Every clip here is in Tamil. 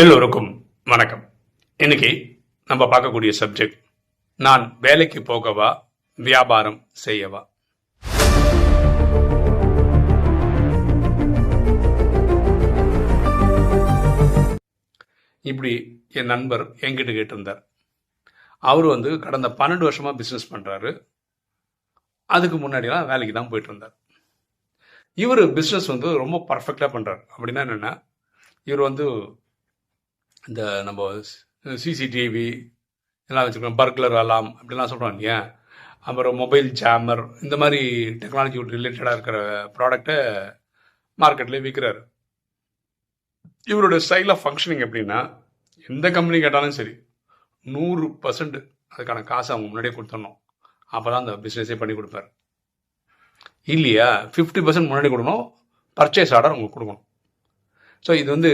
எல்லோருக்கும் வணக்கம். இன்னைக்கு நம்ம பார்க்கக்கூடிய சப்ஜெக்ட் நான் வேலைக்கு போகவா வியாபாரம் செய்யவா? இப்படி என் நண்பர் என்கிட்ட கேட்டிருந்தார். அவர் வந்து கடந்த பன்னெண்டு வருஷமா பிஸ்னஸ் பண்றாரு. அதுக்கு முன்னாடிலாம் வேலைக்கு தான் போயிட்டு இருந்தார் இவர் பிஸ்னஸ் வந்து ரொம்ப பர்ஃபெக்டாக பண்ணுறாரு அப்படின்னா என்னென்னா இவர் வந்து இந்த நம்ம சிசிடிவி எல்லாம் வச்சுருக்கோம். பர்க்லர் அலாம் அப்படிலாம் சொல்கிறோம் இல்லையா? அப்புறம் மொபைல் ஜாமர் இந்த மாதிரி டெக்னாலஜி ரிலேட்டடாக இருக்கிற ப்ராடக்டை மார்க்கெட்டில் விற்கிறாரு இவரோட ஸ்டைல் ஆஃப் ஃபங்க்ஷனிங் எப்படின்னா எந்த கம்பெனி கேட்டாலும் சரி நூறு பர்சன்ட் அதுக்கான காசை அவங்க முன்னாடியே கொடுத்துடணும். அப்போ தான் அந்த பிஸ்னஸே பண்ணி கொடுப்பாரு. இல்லையா? ஃபிஃப்டி பர்சன்ட் முன்னாடி கொடுக்கணும் பர்ச்சேஸ் ஆர்டர் உங்களுக்கு கொடுக்கணும். ஸோ இது வந்து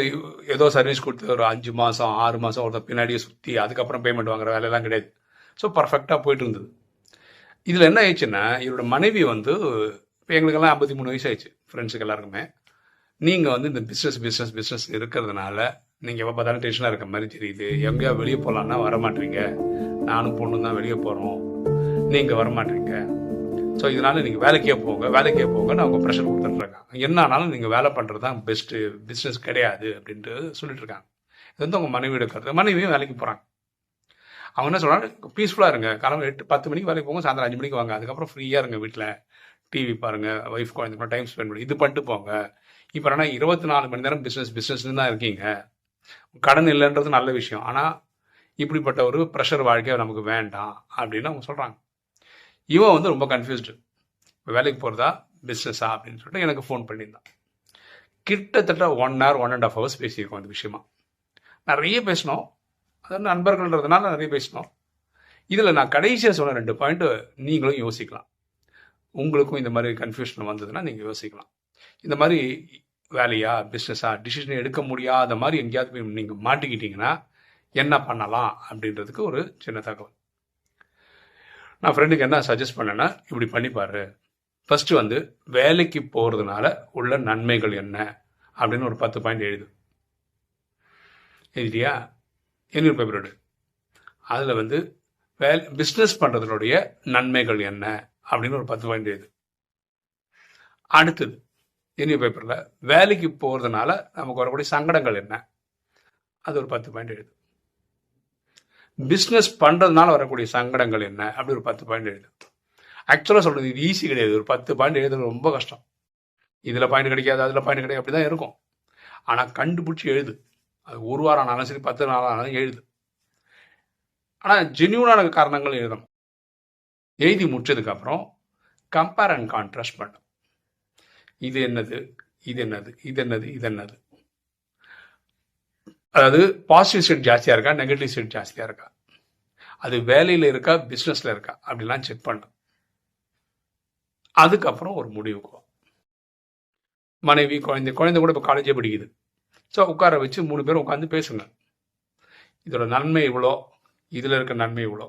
ஏதோ சர்வீஸ் கொடுத்து ஒரு அஞ்சு மாதம் ஆறு மாதம் ஒருத்தர் பின்னாடியே சுற்றி அதுக்கப்புறம் பேமெண்ட் வாங்குற வேலையெல்லாம் கிடையாது. ஸோ பர்ஃபெக்டாக போயிட்டு இருந்தது. இதில் என்ன ஆயிடுச்சுன்னா இவரோட மனைவி வந்து இப்போ எங்களுக்கெல்லாம் ஐம்பத்தி மூணு வயசு ஆயிடுச்சு ஃப்ரெண்ட்ஸுக்கு எல்லாருக்குமே. நீங்கள் வந்து இந்த பிஸ்னஸ் பிஸ்னஸ் பிஸ்னஸ் இருக்கிறதுனால நீங்கள் எப்போ பார்த்தாலும் டென்ஷனாக இருக்க மாதிரி தெரியுது. எங்கேயா வெளியே போகலான்னா வரமாட்டீங்க நானும் பொண்ணும் தான் வெளியே போகிறோம் நீங்கள் வரமாட்டீங்க ஸோ இதனால நீங்கள் வேலைக்கே போங்க வேலைக்கே போங்கன்னு அவங்க ப்ரெஷர் கொடுத்துட்ருக்காங்க என்ன ஆனாலும் நீங்கள் வேலை பண்ணுறது தான் பெஸ்ட்டு பிஸ்னஸ் கிடையாது அப்படின்ட்டு சொல்லிட்டு இருக்காங்க இது வந்து அவங்க மனைவியோட கருத்து. மனைவியும் வேலைக்கு போகிறாங்க அவங்க என்ன சொல்கிறாங்க பீஸ்ஃபுல்லாக இருங்க. காலம் எட்டு பத்து மணிக்கு வேலைக்கு போங்க சாயந்தரம் அஞ்சு மணிக்கு வாங்க. அதுக்கப்புறம் ஃப்ரீயாக இருங்க வீட்டில் டிவி பாருங்கள் ஒய்ஃப் குழந்தைங்க டைம் ஸ்பெண்ட் பண்ணி இது பண்ணிட்டு போங்க. இப்போ ஆனால் இருபத்தி நாலு மணி நேரம் பிஸ்னஸ் பிஸ்னஸ்னு தான் இருக்கீங்க. கடன் இல்லைன்றது நல்ல விஷயம். ஆனால் இப்படிப்பட்ட ஒரு ப்ரெஷர் வாழ்க்கை நமக்கு வேண்டாம் அப்படின்னு அவங்க சொல்கிறாங்க இவன் வந்து ரொம்ப கன்ஃபியூஸ்டு வேலைக்கு போகிறதா பிஸ்னஸா அப்படின்னு சொல்லிட்டு எனக்கு ஃபோன் பண்ணியிருந்தான். கிட்டத்தட்ட one hour one and half hours பேசியிருக்கோம் இந்த விஷயமா. நிறைய பேசினோம். அது நண்பர்கள்ன்றதுனால நிறைய பேசினோம். இதில் நான் கடைசியாக சொன்ன ரெண்டு பாயிண்ட்டு நீங்களும் யோசிக்கலாம். உங்களுக்கும் இந்த மாதிரி கன்ஃபியூஷன் வந்ததுன்னா நீங்கள் யோசிக்கலாம். இந்த மாதிரி வேலையா பிஸ்னஸா டிசிஷன் எடுக்க முடியாத மாதிரி எங்கேயாவது போய் நீங்கள் மாட்டிக்கிட்டீங்கன்னா என்ன பண்ணலாம் அப்படின்றதுக்கு ஒரு சின்ன தகவல். நான் ஃப்ரெண்டுக்கு என்ன சஜஸ்ட் பண்ணேன்னா இப்படி பண்ணிப்பாரு ஃபஸ்ட்டு வந்து வேலைக்கு போகிறதுனால உள்ள நன்மைகள் என்ன? அப்படின்னு ஒரு பத்து பாயிண்ட் எழுது. எழுதியா என்னொரு பேப்பர் எடு அதில் வந்து வேல் பிஸ்னஸ் பண்ணுறதுனுடைய நன்மைகள் என்ன? அப்படின்னு ஒரு பத்து பாயிண்ட் எழுது. அடுத்தது இனிய பேப்பரில் வேலைக்கு போகிறதுனால நமக்கு வரக்கூடிய சங்கடங்கள் என்ன? அது ஒரு பத்து பாயிண்ட் எழுது. பிஸ்னஸ் பண்ணுறதுனால வரக்கூடிய சங்கடங்கள் என்ன? அப்படி ஒரு பத்து பாயிண்ட் எழுது. ஆக்சுவலாக சொல்கிறது இது ஈஸி கிடையாது. ஒரு பத்து பாயிண்ட் எழுதுறது ரொம்ப கஷ்டம். இதில் பாயிண்ட் கிடைக்காது அதில் பாயிண்ட் கிடையாது அப்படி தான் இருக்கும். ஆனால் கண்டுபிடிச்சி எழுது. அது ஒரு வாரம் ஆனாலும் சரி பத்து நாள் ஆனாலும் எழுது. ஆனால் ஜென்யூனான காரணங்கள் எழுதணும். எழுதி முடிச்சதுக்கப்புறம் கம்பேர் அண்ட் கான்ட்ராஸ்ட் பண்ணும் இது என்னது? இது என்னது? இது என்னது? இது என்னது? அதாவது பாசிட்டிவ் சைட் ஜாஸ்தியாக இருக்கா? நெகட்டிவ் சைட் ஜாஸ்தியாக இருக்கா? அது வேலையில் இருக்கா? பிஸ்னஸில் இருக்கா? அப்படிலாம் செக் பண்ணும் அதுக்கப்புறம் ஒரு முடிவுக்கு மனைவி குழந்தை குழந்தை கூட இப்போ காலேஜே படிக்குது. ஸோ உட்கார வச்சு மூணு பேரும் உட்காந்து பேசுங்க. இதோட நன்மை இவ்வளோ இதில் இருக்க நன்மை இவ்வளோ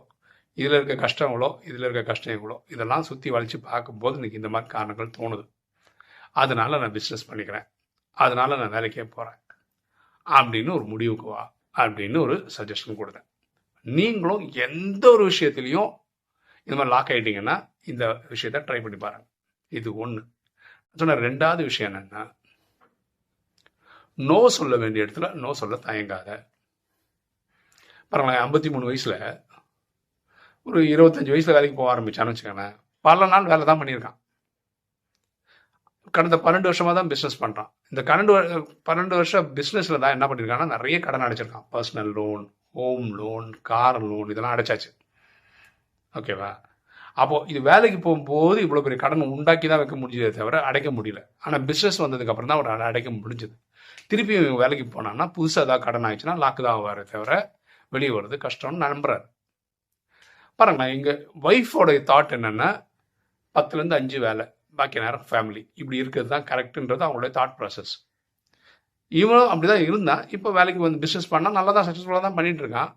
இதில் இருக்க கஷ்டம் இவ்வளோ இதில் இருக்க கஷ்டம் இவ்வளோ இதெல்லாம் சுற்றி வளைச்சு பார்க்கும்போது எனக்கு இந்த மாதிரி காரணங்கள் தோணுது. அதனால் நான் பிஸ்னஸ் பண்ணிக்கிறேன். அதனால நான் வேலைக்கே போகிறேன் அப்படின்னு ஒரு முடிவுக்கு வா. அப்படின்னு ஒரு சஜஷன் கொடுத்தேன். நீங்களும் எந்த ஒரு விஷயத்துலையும் இந்த மாதிரி லாக் ஆகிட்டீங்கன்னா இந்த விஷயத்த ட்ரை பண்ணி பாருங்க. இது ஒன்று சொன்ன ரெண்டாவது விஷயம் என்னென்னா நோ சொல்ல வேண்டிய இடத்துல நோ சொல்ல தயங்காத. பாருங்களேன் ஐம்பத்தி மூணு வயசில் ஒரு இருபத்தஞ்சு வயசில் வேலைக்கு போக ஆரம்பிச்சான்னு வச்சுக்கோங்களேன் பல நாள் வேலை தான் பண்ணியிருக்கான். கடந்த பன்னெண்டு வருஷமாக தான் பிஸ்னஸ் பண்ணுறான் இந்த பன்னெண்டு பன்னெண்டு வருஷம் பிஸ்னஸில் தான் என்ன பண்ணியிருக்காங்கன்னா நிறைய கடன் அடைச்சிருக்கான். Personal loan home loan car loan இதெல்லாம் அடைச்சாச்சு. ஓகேவா? அப்போது இது வேலைக்கு போகும்போது இவ்வளோ பெரிய கடன் உண்டாக்கி தான் வைக்க முடிஞ்சதே தவிர அடைக்க முடியல. ஆனால் பிஸ்னஸ் வந்ததுக்கப்புறம் தான் அவர் அடைக்க முடிஞ்சது. திருப்பி இவங்க வேலைக்கு போனான்னா புதுசாக ஏதாவது கடன் ஆயிடுச்சுன்னா லாக்கு தான் ஆவாரே தவிர வெளியே வர்றது கஷ்டம்னு நம்புறாரு. பாருங்களேன் எங்கள் ஒய்ஃபோடைய தாட் என்னென்னா பத்துலேருந்து அஞ்சு வேலை பாக்கி நேரம் ஃபேமிலி இப்படி இருக்கிறது தான் கரெக்டுன்றது அவங்களுடைய தாட் ப்ராசஸ் இவனும் அப்படி தான் இருந்தான். இப்போ வேலைக்கு வந்து பிஸ்னஸ் பண்ணால் நல்லா தான் சக்ஸஸ்ஃபுல்லாக தான் பண்ணிகிட்டு இருக்கான்.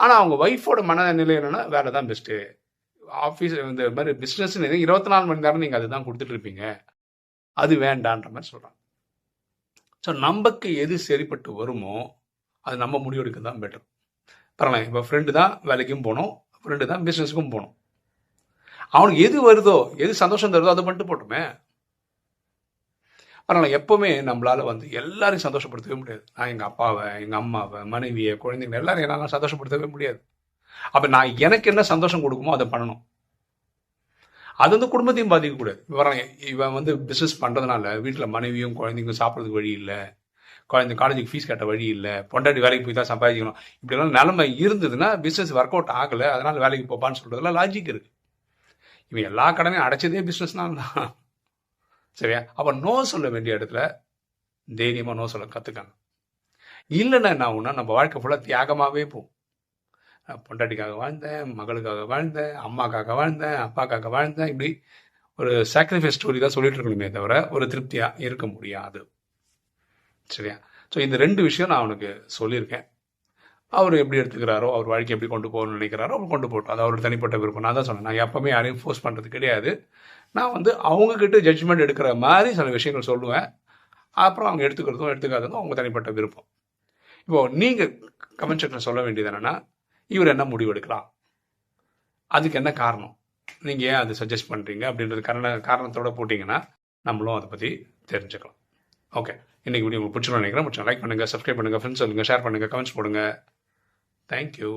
ஆனால் அவங்க ஒய்ஃபோட மனநிலை என்னென்னா வேலை தான் பெஸ்ட்டு ஆஃபீஸ் இந்த மாதிரி பிஸ்னஸ் இருபத்தி நாலு மணி நேரம் நீங்கள் அதுதான் கொடுத்துட்டு இருப்பீங்க அது வேண்டான்ற மாதிரி சொல்கிறாங்க ஸோ நமக்கு எது சரிப்பட்டு வருமோ அது நம்ம முடிவெடுக்க தான் பெட்டர் பரவாயில்ல இப்போ ஃப்ரெண்டு தான் வேலைக்கும் போகணும் ஃப்ரெண்டு தான் பிஸ்னஸுக்கும் போகணும் அவனுக்கு எது வருதோ எது சந்தோஷம் தருதோ அதை பண்ணிட்டு போட்டுமே. பரவாயில்ல எப்போவுமே நம்மளால் வந்து எல்லாரையும் சந்தோஷப்படுத்தவே முடியாது. நான் எங்கள் அப்பாவை எங்கள் அம்மாவை மனைவியை குழந்தைங்க எல்லாரையும் என்னால் சந்தோஷப்படுத்தவே முடியாது. அப்போ நான் எனக்கு என்ன சந்தோஷம் கொடுக்குமோ அதை பண்ணணும். அது வந்து குடும்பத்தையும் பாதிக்கக்கூடாது வராங்க இவன் வந்து பிஸ்னஸ் பண்ணுறதுனால வீட்டில் மனைவியும் குழந்தைங்களும் சாப்பிட்றதுக்கு வழி இல்லை. குழந்தை காலேஜுக்கு ஃபீஸ் கட்ட வழி இல்லை. பொண்டாட்டி வேலைக்கு போய் தான் சம்பாதிக்கணும். இப்படிலாம் நிலமை இருந்ததுன்னா பிஸ்னஸ் ஒர்க் அவுட் ஆகலை. அதனால் வேலைக்கு போப்பான்னு சொல்கிறதுலாம் லாஜிக் இருக்குது இவன் எல்லா கடனையும் அடைச்சதே பிஸ்னஸ்னால தான். சரியா? அப்போ நோ சொல்ல வேண்டிய இடத்துல தைரியமாக நோ சொல்ல கற்றுக்காங்க இல்லைன்னா என்ன ஆகுனா நம்ம வாழ்க்கை ஃபுல்லாக தியாகமாகவே போகும். பொண்டாட்டிக்காக வாழ்ந்தேன் மகளுக்காக வாழ்ந்தேன் அம்மாக்காக வாழ்ந்தேன் அப்பாக்காக வாழ்ந்தேன் இப்படி ஒரு சாக்ரிஃபைஸ் ஸ்டோரி தான் சொல்லிட்டு இருக்கணுமே தவிர ஒரு திருப்தியாக இருக்க முடியாது. சரியா? ஸோ இந்த ரெண்டு விஷயம் நான் அவனுக்கு சொல்லியிருக்கேன். அவர் எப்படி எடுத்துக்கிறாரோ அவர் வாழ்க்கை எப்படி கொண்டு போகணும்னு நினைக்கிறாரோ அவர் கொண்டு போட்டோம் அது அவரோட தனிப்பட்ட விருப்பம். நான் தான் சொன்னேன் நான் எப்பவுமே யாரையும் ஃபோர்ஸ் பண்ணுறது கிடையாது. நான் வந்து அவங்கக்கிட்ட ஜட்ஜ்மெண்ட் எடுக்கிற மாதிரி சில விஷயங்கள் சொல்லுவேன். அப்புறம் அவங்க எடுத்துக்கிறதும் எடுத்துக்காததும் அவங்க தனிப்பட்ட விருப்பம். இப்போது நீங்கள் கமெண்ட் செக்ஷன் சொல்ல வேண்டியது என்னென்னா இவர் என்ன முடிவு எடுக்கலாம் அதுக்கு என்ன காரணம்? நீங்கள் ஏன் அதை சஜஸ்ட் பண்ணுறீங்க அப்படின்றது காரண காரணத்தோட போட்டிங்கன்னா நம்மளும் அதை பற்றி தெரிஞ்சுக்கலாம். ஓகே இன்றைக்கி வீடியோ உங்களுக்கு பிடிச்சிருன்னு நினைக்கிறேன். பிடிச்சா லைக் பண்ணுங்கள் சப்ஸ்கிரைப் பண்ணுங்கள் ஃப்ரெண்ட்ஸ் சொல்லுங்கள் ஷேர் பண்ணுங்கள் கமெண்ட்ஸ் போடுங்க. தேங்க்யூ